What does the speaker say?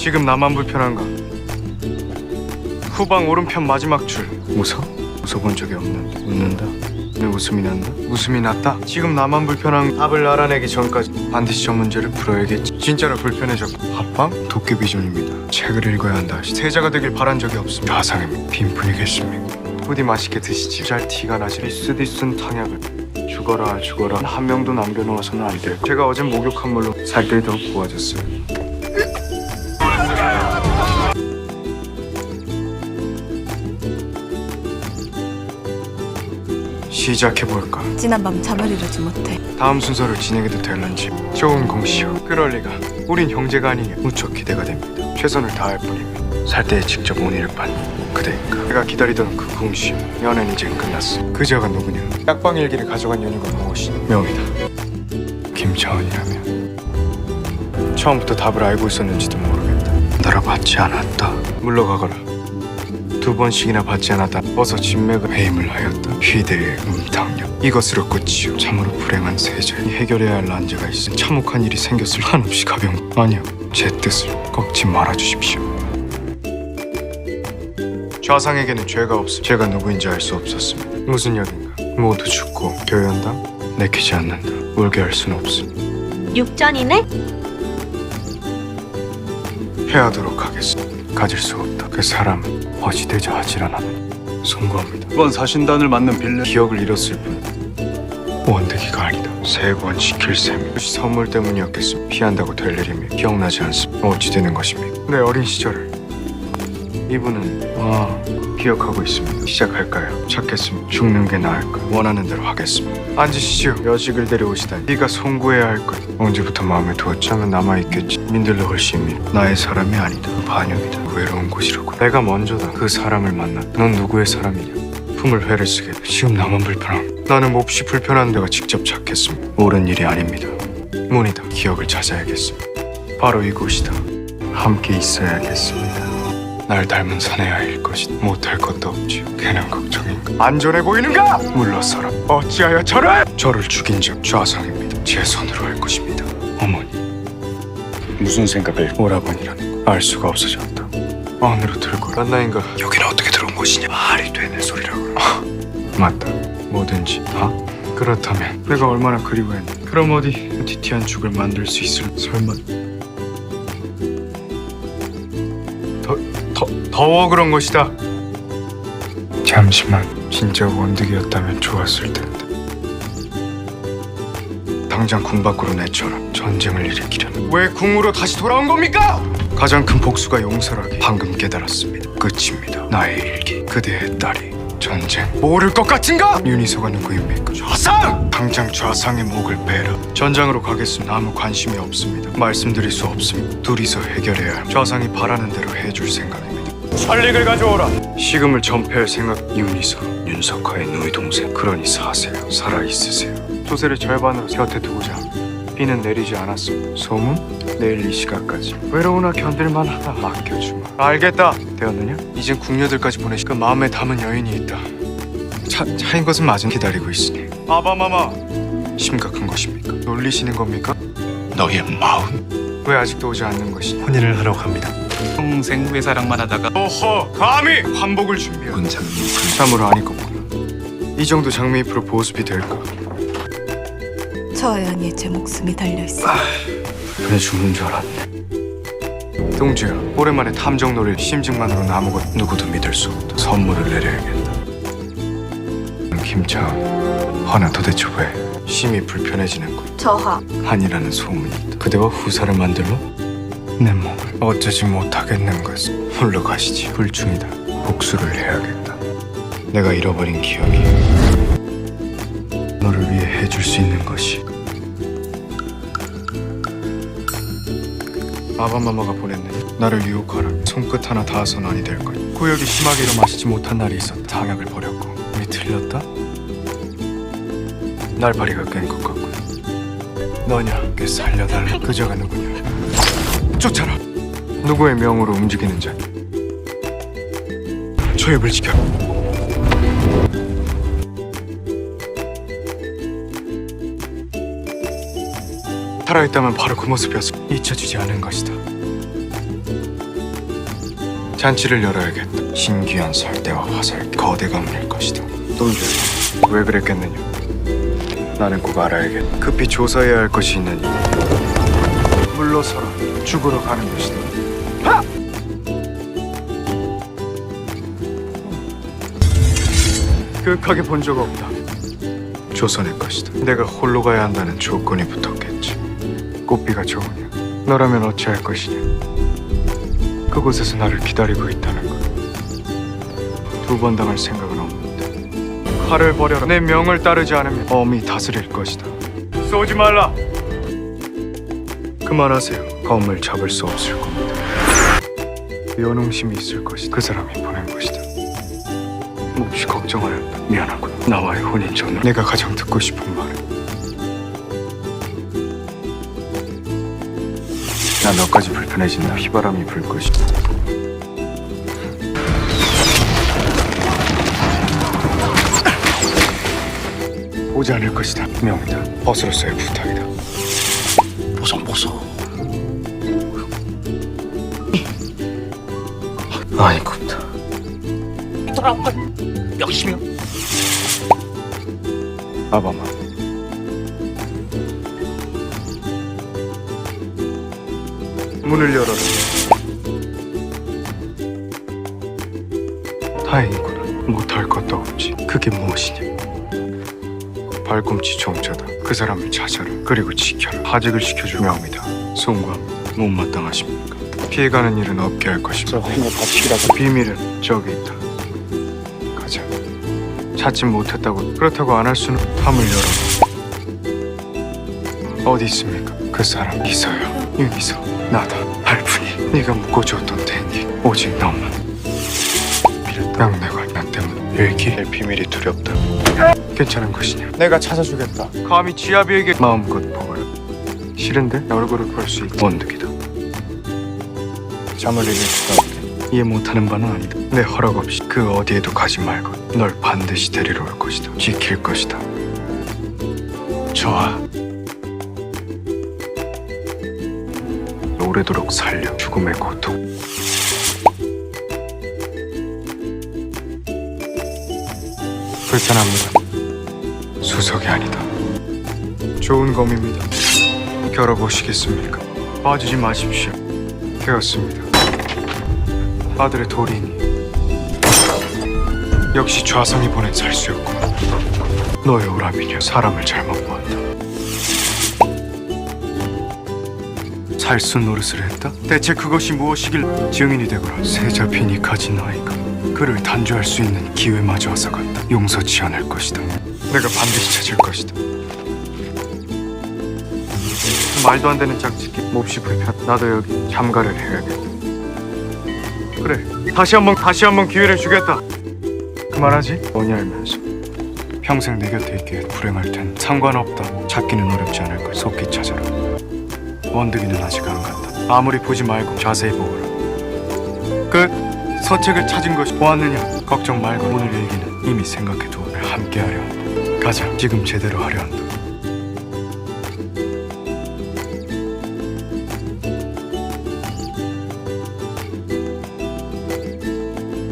지금 나만 불편한가? 후방 오른편 마지막 줄 웃어? 웃어본 적이 없는데 웃는다 내 웃음이 난다? 웃음이 났다? 지금 나만 불편한 답을 알아내기 전까지 반드시 저 문제를 풀어야겠지 진짜로 불편해졌고 합방? 도깨비전입니다 책을 읽어야 한다 세자가 되길 바란 적이 없습니다 좌상입니다 빈푼이겠습니까? 부디 맛있게 드시지 잘 티가 나지 리스디슨 탕약을 죽어라 죽어라 한 명도 남겨놓아서는 안 돼 제가 어제 목욕한 물로 살들이 더 부어졌어요 시작해볼까? 지난 밤 잠을 이루지 못해. 다음 순서를 진행해도 될런지 좋은 공시오 그럴 리가. 우린 형제가 아니냐 무척 기대가 됩니다. 최선을 다할 뿐입니다 살 때에 직접 온이를 빤 그대인가? 내가 기다리던 그 공시오 연애는 이제 끝났어. 그자가 누구냐? 약방 일기를 가져간 연유가 무엇이냐? 명이다. 김차원이라면. 처음부터 답을 알고 있었는지도 모르겠다. 받지 않았다. 물러가거라 두 번씩이나 받지 않았다 어서 진맥을 해임을 하였다 희대의 음탕력 이것으로 끝이요. 참으로 불행한 세제 이 해결해야 할 난제가 있음 참혹한 일이 생겼을 한없이 가벼운 아니요 제 뜻을 꺾지 말아주십시오. 좌상에게는 죄가 없음. 제가 누구인지 알 수 없었습니다. 무슨 역인가? 모두 죽고 교연당? 내키지 않는다. 울게 할 수는 없음. 육전이네? 해하도록 하겠습니다 가질 수 없다. 그 사람은 어찌되자 하질 않았다 송구합니다. 이번 사신단을 맡는 빌레 기억을 잃었을 뿐 원대기가 아니다. 세번 시킬 셈. 선물 때문이었겠음. 피한다고 될 일이며 기억나지 않습니다. 어찌 되는 것입니까? 내 어린 시절을 이분은 아 기억하고 있습니다 시작할까요 찾겠습니다 죽는 게 나을까 원하는 대로 하겠습니다 앉으시죠 여직을 데려오시다 네가 송구해야 할 것 언제부터 마음에 두었자면 남아있겠지 민들레 훨씬 민 나의 사람이 아니다 그 반역이다 외로운 곳이라고 내가 먼저다 그 사람을 만나 넌 누구의 사람이냐 품을 회를 쓰게 돼. 지금 나만 불편함. 나는 몹시 불편한 데가 직접 찾겠습니다. 옳은 일이 아닙니다. 문이다. 기억을 찾아야겠습니다. 바로 이곳이다. 함께 있어야겠습니다. 날 닮은 사내아이일 것이다. 못할 것도 없지요. 괜한 걱정인가? 안전해 보이는가? 물러서라. 어찌하여 저를? 저를 죽인 적 좌상입니다. 제 손으로 할 것입니다. 어머니. 무슨 생각을 오라버니라는 거. 알 수가 없어졌다. 안으로 들고 란나인가 여기는 어떻게 들어온 곳이냐 말이 되는 소리라고 아, 맞다 뭐든지 다 그렇다면 내가 얼마나 그리워했나 그럼 어디 티티한 죽을 만들 수 있을 설마 더, 더워 그런 것이다. 잠시만 진짜 원득이었다면 좋았을 텐데. 당장 궁 밖으로 내쳐라 전쟁을 일으키려는 왜 궁으로 다시 돌아온 겁니까? 가장 큰 복수가 용서라기 방금 깨달았습니다. 끝입니다. 나의 일기. 그대의 딸이 전쟁 모를 것 같은가? 윤희서가 누구입니까? 좌상! 당장 좌상의 목을 베라 전장으로 가겠습니다. 아무 관심이 없습니다. 말씀드릴 수 없습니다. 둘이서 해결해야 할 좌상이 바라는 대로 해줄 생각입니다. 설릭을 가져오라. 시금을 전폐할 생각 윤희서 윤석화의 누이 동생. 그러니 사세요. 살아있으세요. 조세를 절반으로 곁에 두고자 합니다 비는 내리지 않았습니다. 소문? 내일 이 시간까지 외로우나 견딜만 하다 맡겨주마 알겠다 되었느냐? 이젠 궁녀들까지 보내시 그 마음에 담은 여인이 있다 차, 차인 것은 맞은 기다리고 있으니 아바마마 심각한 것입니까? 놀리시는 겁니까? 너의 마음 왜 아직도 오지 않는 것이냐 혼인을 하러 갑니다. 평생 회사랑만 하다가 오호 감히 환복을 준비한 군장 참으로 아니겠구나 이 정도 장미 잎으로 보습이 될까? 저 아연이의 제 목숨이 달려있어 그래 죽는 줄 알았네. 동주야, 오랜만에 탐정놀이를 심증만으로 나무고 누구도 믿을 수 없다. 선물을 내려야겠다. 김차은, 허나 도대체 왜 심히 불편해지는 것? 저하 한이라는 소문이 있다. 그대와 후사를 만들러 내 몸을 어쩌지 못하겠는 것을 물러가시지. 불충이다. 복수를 해야겠다. 내가 잃어버린 기억이 너를 위해 해줄 수 있는 것이 아바마마가 보냈네. 나를 유혹하라. 손끝 하나 닿아선 아니 될 거야. 구역이 심하게 일어마시지 못한 날이 있었다. 당약을 버렸고. 우리 틀렸다? 날파리가 깬 것 같군. 너냐? 꽤 살려달라. 그자가 누구냐? 쫓아라. 누구의 명으로 움직이는 자? 초입을 지켜. 살아있다면 바로 그 모습이었어. 잊혀지지 않은 것이다. 잔치를 열어야겠다. 신기한 설대와 화살, 거대 가문일 것이다. 또 이래. 왜 그랬겠느냐? 나는 꼭 알아야겠다. 급히 조사해야 할 것이 있느니 물러서라. 죽으러 가는 것이다. 하! 극하게 본 적 없다. 조선의 것이다. 내가 홀로 가야 한다는 조건이 붙었겠지. 꽃비가 좋으냐? 너라면 어찌할 것이냐? 그곳에서 나를 기다리고 있다는 것. 두번 당할 생각은 없는데. 칼을 버려라. 내 명을 따르지 않으면 엄히 다스릴 것이다. 쏘지 말라. 그만하세요. 검을 잡을 수 없을 겁니다. 연웅심이 있을 것이다. 그 사람이 보낸 것이다. 몹시 걱정하였다. 미안하군. 나와의 혼인 전후 내가 가장 듣고 싶은 말은 나 너까지 불편해진다. 휘바람이 불 것이다. 오지 않을 것이다. 명이다. 벗으로서의 부탁이다. 보성 보성. 아이고다. 역시며. 아바마. 문을 열어라. 다행이구나. 못할 것도 없지. 그게 무엇이냐? 발꿈치 종자다. 그 사람을 찾아라. 그리고 지켜라. 하직을 시켜줄 명이다. 송구합니다. 못마땅하십니까? 피해가는 일은 없게 할 것입니다. 비밀은 저기 있다. 가자. 찾지 못했다고 그렇다고 안 할 수는 탐을 열어. 어디 있습니까? 그 사람 있어요. 여기서 나다. 네가 묶어줬던 텐디 오직 너만. 명내가 나 때문에 일기 내 비밀이 두렵다. 괜찮은 것이냐? 내가 찾아주겠다. 감히 지아비에게 마음껏 보거라. 싫은데 내 얼굴을 볼 수 있다. 원득이다. 잠을 이길 수가 없게 이해 못하는 바는 아니다. 내 허락 없이 그 어디에도 가지 말고 널 반드시 데리러 올 것이다. 지킬 것이다. 좋아. 오래도록 살려 죽음의 고통. 불편합니다. 수석이 아니다. 좋은 검입니다. 겨뤄보시겠습니까? 빠지지 마십시오. 되었습니다. 아들의 도리니 역시 좌성이 보낸 살수였고 너의 오라비냐 사람을 잘못 살수 노릇을 했다? 대체 그것이 무엇이길 증인이 되거라. 새 잡히니 가진 아이가 그를 단죄할 수 있는 기회마저 와서 갔다. 용서치 않을 것이다. 내가 반드시 찾을 것이다. 말도 안 되는 짝짓기 몹시 불편. 나도 여기 참가를 해야겠다. 그래 다시 한번 다시 한번 기회를 주겠다. 그만하지. 뭐니 알면서. 평생 내 곁에 있기에 불행할 텐. 상관없다. 찾기는 어렵지 않을 걸 속히 찾아라 원득이는 아직 안 간다. 아무리 보지 말고 자세히 보거라. 끝 서책을 찾은 것이 보았느냐? 걱정 말고 오늘 일기는 이미 생각해 두어 함께 하려 한다. 가자. 지금 제대로 하려 한다